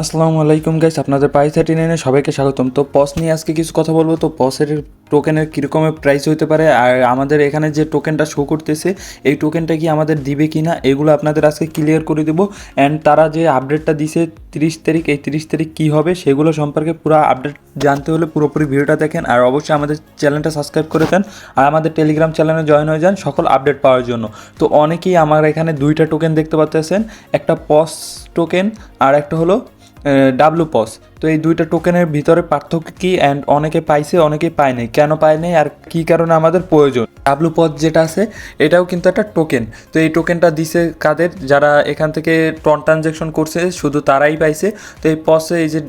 আসসালামু আলাইকুম গাইস আপনাদের পাই থার্টি নাইনে সবাইকে স্বাগতম। তো পস নিয়ে আজকে কিছু কথা বলব। তো পসের টোকেনের কীরকমের প্রাইস হতে পারে আর আমাদের এখানে যে টোকেনটা শো করতেছে, এই টোকেনটা কি আমাদের দিবে কি না এগুলো আপনাদের আজকে ক্লিয়ার করে দেবো। অ্যান্ড তারা যে আপডেটটা দিছে তিরিশ তারিখ, এই তিরিশ তারিখ কী হবে, সেগুলো সম্পর্কে পুরো আপডেট জানতে হলে পুরোপুরি ভিডিওটা দেখেন। আর অবশ্যই আমাদের চ্যানেলটা সাবস্ক্রাইব করে দেন। আর আমাদের টেলিগ্রাম চ্যানেলে জয়েন হয়ে যান সকল আপডেট পাওয়ার জন্য। তো অনেকেই আমার এখানে দুইটা টোকেন দেখতে পাচ্ছেন। একটা পস টোকেন আর একটা হলো ডাব্লু পস। তো এই দুইটা টোকেনের ভিতরে পার্থক্য কি? অ্যান্ড অনেকে পাইছে অনেকে পায় নাই। কেন পায় নাই? আর কি কারণে আমাদের প্রয়োজন? ডাব্লু পথ যেটা আছে, এটাও কিন্তু একটা টোকেন। তো এই টোকেনটা দিছে কাদের? যারা এখান থেকে টন ট্রানজ্যাকশন করছে, শুধু তারাই পাইছে। তো এই পসে এই যে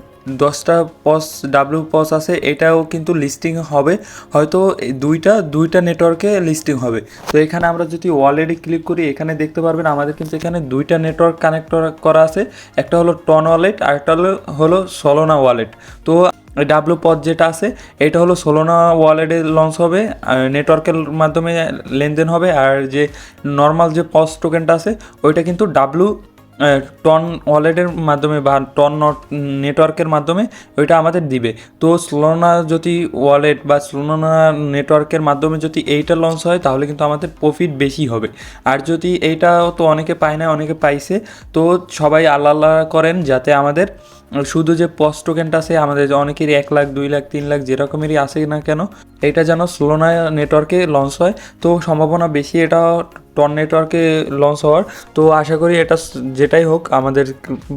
দশটা পস ডাব্লিউ পস আছে, এটাও কিন্তু লিস্টিং হবে। হয়তো দুইটা দুইটা নেটওয়ার্কে লিস্টিং হবে। তো এখানে আমরা যদি ওয়ালেটে ক্লিক করি, এখানে দেখতে পারবেন আমাদের কিন্তু এখানে দুইটা নেটওয়ার্ক কানেক্ট করা আছে। একটা হলো টন ওয়ালেট আর একটা হলো হলো সলোনা ওয়ালেট তো ডাব্লু পথ যেটা আছে, এটা হলো সোলোনা ওয়ালেটে লঞ্চ হবে নেটওয়ার্কের মাধ্যমে লেনদেন হবে। আর যে নর্মাল যে পস টোকেনটা আছে, ওইটা কিন্তু ডাব্লু টন ওয়ালেটের মাধ্যমে বা টন নেটওয়ার্কের মাধ্যমে ওইটা আমাদের দিবে। তো স্লোনা যদি ওয়ালেট বা স্লোনা নেটওয়ার্কের মাধ্যমে যদি এইটা লঞ্চ হয়, তাহলে কিন্তু আমাদের প্রফিট বেশি হবে। আর যদি এইটা তো অনেকে পায় না, অনেকে পাইছে, তো সবাই আল্লাহ আল্লাহ করেন যাতে আমাদের, শুধু যে পস্ট টোকেনটা আছে, আমাদের অনেকেরই এক লাখ, দুই লাখ, তিন লাখ যেরকমেরই আসে না কেন এটা যেন স্লোনা নেটওয়ার্কে লঞ্চ হয়। তো সম্ভাবনা বেশি এটা টন নেটওয়ার্কে লঞ্চ হওয়ার। তো আশা করি এটা যেটাই হোক, আমাদের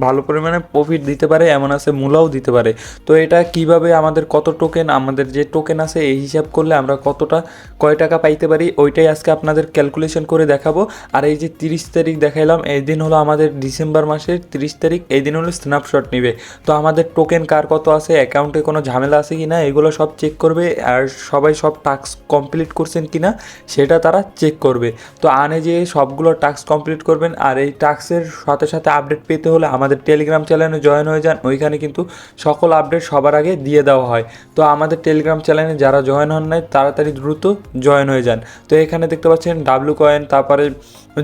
ভালো পরিমাণে প্রফিট দিতে পারে, এমন আছে মূলাও দিতে পারে। তো এটা কীভাবে আমাদের, কত টোকেন আমাদের যে টোকেন আছে, এই হিসাব করলে আমরা কতটা, কয় টাকা পাইতে পারি, ওইটাই আজকে আপনাদের ক্যালকুলেশন করে দেখাবো। আর এই যে তিরিশ তারিখ দেখাইলাম, এই দিন হলো আমাদের ডিসেম্বর মাসের তিরিশ তারিখ, এই দিন হলো স্ন্যাপশট নিবে। তো আমাদের টোকেন কার কত আছে অ্যাকাউন্টে কোনো ঝামেলা আছে কি না এগুলো সব চেক করবে, আর সবাই সব টাস্ক কমপ্লিট করছেন কি না সেটা তারা চেক করবে। তো আনে যে সবগুলো টাস্ক কমপ্লিট করবেন, আর এই টাস্কের সাথে সাথে আপডেট পেতে হলে আমাদের টেলিগ্রাম চ্যানেলে জয়েন হয়ে যান। ওইখানে কিন্তু সকল আপডেট সবার আগে দিয়ে দেওয়া হয়। তো আমাদের টেলিগ্রাম চ্যানেলে যারা জয়েন হন নাই, তাড়াতাড়ি দ্রুত জয়েন হয়ে যান। তো এখানে দেখতে পাচ্ছেন ডাব্লু কয়েন তারপরে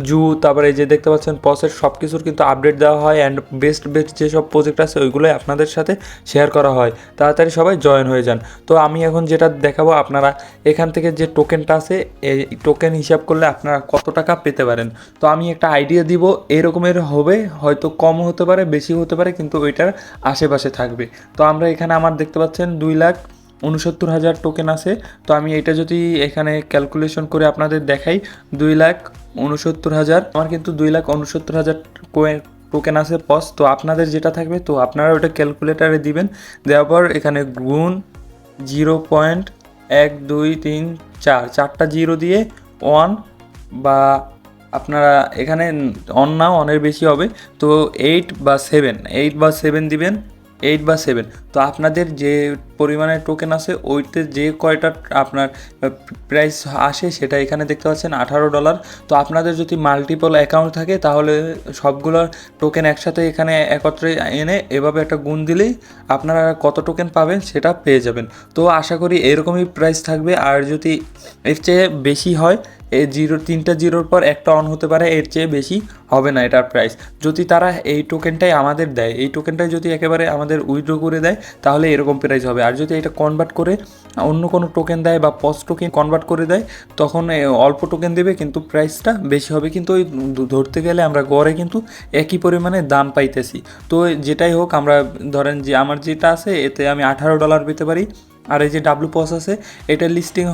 জু তারপরে এই যে দেখতে পাচ্ছেন পসের সব কিছুর কিন্তু আপডেট দেওয়া হয়। অ্যান্ড বেস্ট বেস্ট যেসব প্রজেক্ট আছে, ওইগুলোই আপনাদের সাথে শেয়ার করা হয়। তাড়াতাড়ি সবাই জয়েন হয়ে যান। তো আমি এখন যেটা দেখাবো, আপনারা এখান থেকে যে টোকেনটা আছে, এই টোকেন হিসাব করলে আপনারা কত টাকা পেতে পারেন। তো আমি একটা আইডিয়া দিব, এরকমের হবে, হয়তো কম হতে পারে, বেশি হতে পারে, কিন্তু ওইটার আশেপাশে থাকবে। তো আমরা এখানে আমার দেখতে পাচ্ছেন দুই লাখ উনসত্তর হাজার টোকেন আছে। তো আমি এটা যদি এখানে ক্যালকুলেশন করে আপনাদের দেখাই, দুই লাখ উনসত্তর হাজার, আমার কিন্তু দুই লাখ উনসত্তর হাজার টোকেন আছে পস তো আপনাদের যেটা থাকবে, তো আপনারা ওটা ক্যালকুলেটারে দিবেন। দেওয়ার পর এখানে গুণ জিরো পয়েন্ট এক দুই তিন চার, চারটা জিরো দিয়ে ওয়ান বা আপনারা এখানে অন না অনের বেশি হবে, তো এইট বা সেভেন এইট বা সেভেন দিবেন এইট বা সেভেন তো আপনাদের যে পরিমাণে টোকেন আছে, ওইতে যে কয়টা আপনার প্রাইস আসে সেটা এখানে দেখতে পাচ্ছেন, আঠারো ডলার তো আপনাদের যদি মাল্টিপল অ্যাকাউন্ট থাকে, তাহলে সবগুলো টোকেন একসাথে এখানে একত্রে এনে এভাবে একটা গুণ দিলেই আপনারা কত টোকেন পাবেন সেটা পেয়ে যাবেন। তো আশা করি এরকমই প্রাইস থাকবে। আর যদি এর চেয়ে বেশি হয় এই জিরো, তিনটা জিরোর পর একটা অন হতে পারে, এর চেয়ে বেশি হবে না এটার প্রাইস যদি তারা এই টোকেনটাই আমাদের দেয়, এই টোকেনটাই যদি একেবারে আমাদের উইথড্র করে দেয়, তাহলে এরকম প্রাইস হবে। আর যদি এটা কনভার্ট করে অন্য কোনো টোকেন দেয় বা পস টোকেন কনভার্ট করে দেয়, তখন অল্প টোকেন দেবে, কিন্তু প্রাইসটা বেশি হবে। কিন্তু ওই ধরতে গেলে আমরা গড়ে কিন্তু একই পরিমাণে দাম পাইতেছি। তো যেটাই হোক, আমরা ধরেন যে আমার যেটা আছে, এতে আমি আঠারো ডলার পেতে পারি। আর এই যে ডাব্লু পস আছে, এটা লিস্টিং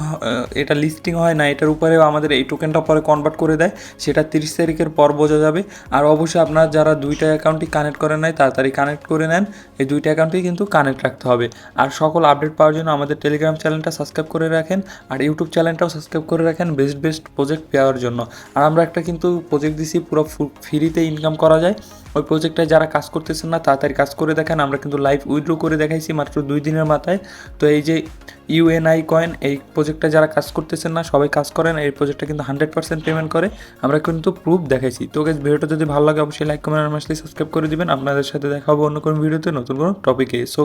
এটা লিস্টিং হয় না, এটার উপরে আমাদের এই টোকেনটা পরে কনভার্ট করে দেয়, সেটা তিরিশ তারিখের পর বোঝা যাবে। আর অবশ্যই আপনার যারা দুইটা অ্যাকাউন্টই কানেক্ট করে নেয় তাড়াতাড়ি কানেক্ট করে নেন, এই দুইটা অ্যাকাউন্টেই কিন্তু কানেক্ট রাখতে হবে। আর সকল আপডেট পাওয়ার জন্য আমাদের টেলিগ্রাম চ্যানেলটা সাবস্ক্রাইব করে রাখেন, আর ইউটিউব চ্যানেলটাও সাবস্ক্রাইব করে রাখেন বেস্ট বেস্ট প্রজেক্ট পাওয়ার জন্য। আর আমরা একটা কিন্তু প্রজেক্ট দিছি, পুরো ফ্রিতে ইনকাম করা যায়। ওই প্রজেক্টটায় যারা কাজ করতেছেন না, তাড়াতাড়ি কাজ করে দেখেন, আমরা কিন্তু লাইভ উইথড্র করে দেখাইছি মাত্র দুই দিনের মাথায়। তো এই যে ইউএনআই কয়েন এই প্রজেক্টটা যারা কাজ করতেছেন না, সবাই কাজ করেন, এই প্রজেক্টটা কিন্তু হান্ড্রেড পার্সেন্ট পেমেন্ট করে। আমরা কিন্তু প্রুফ দেখাইছি। তো গেছে ভিডিওটা যদি ভালো লাগে, অবশ্যই লাইক কমেন্ট আর সাবস্ক্রাইব করে দিবেন। আপনাদের সাথে দেখা হবে অন্য কোনো ভিডিওতে, নতুন কোনো টপিকে সো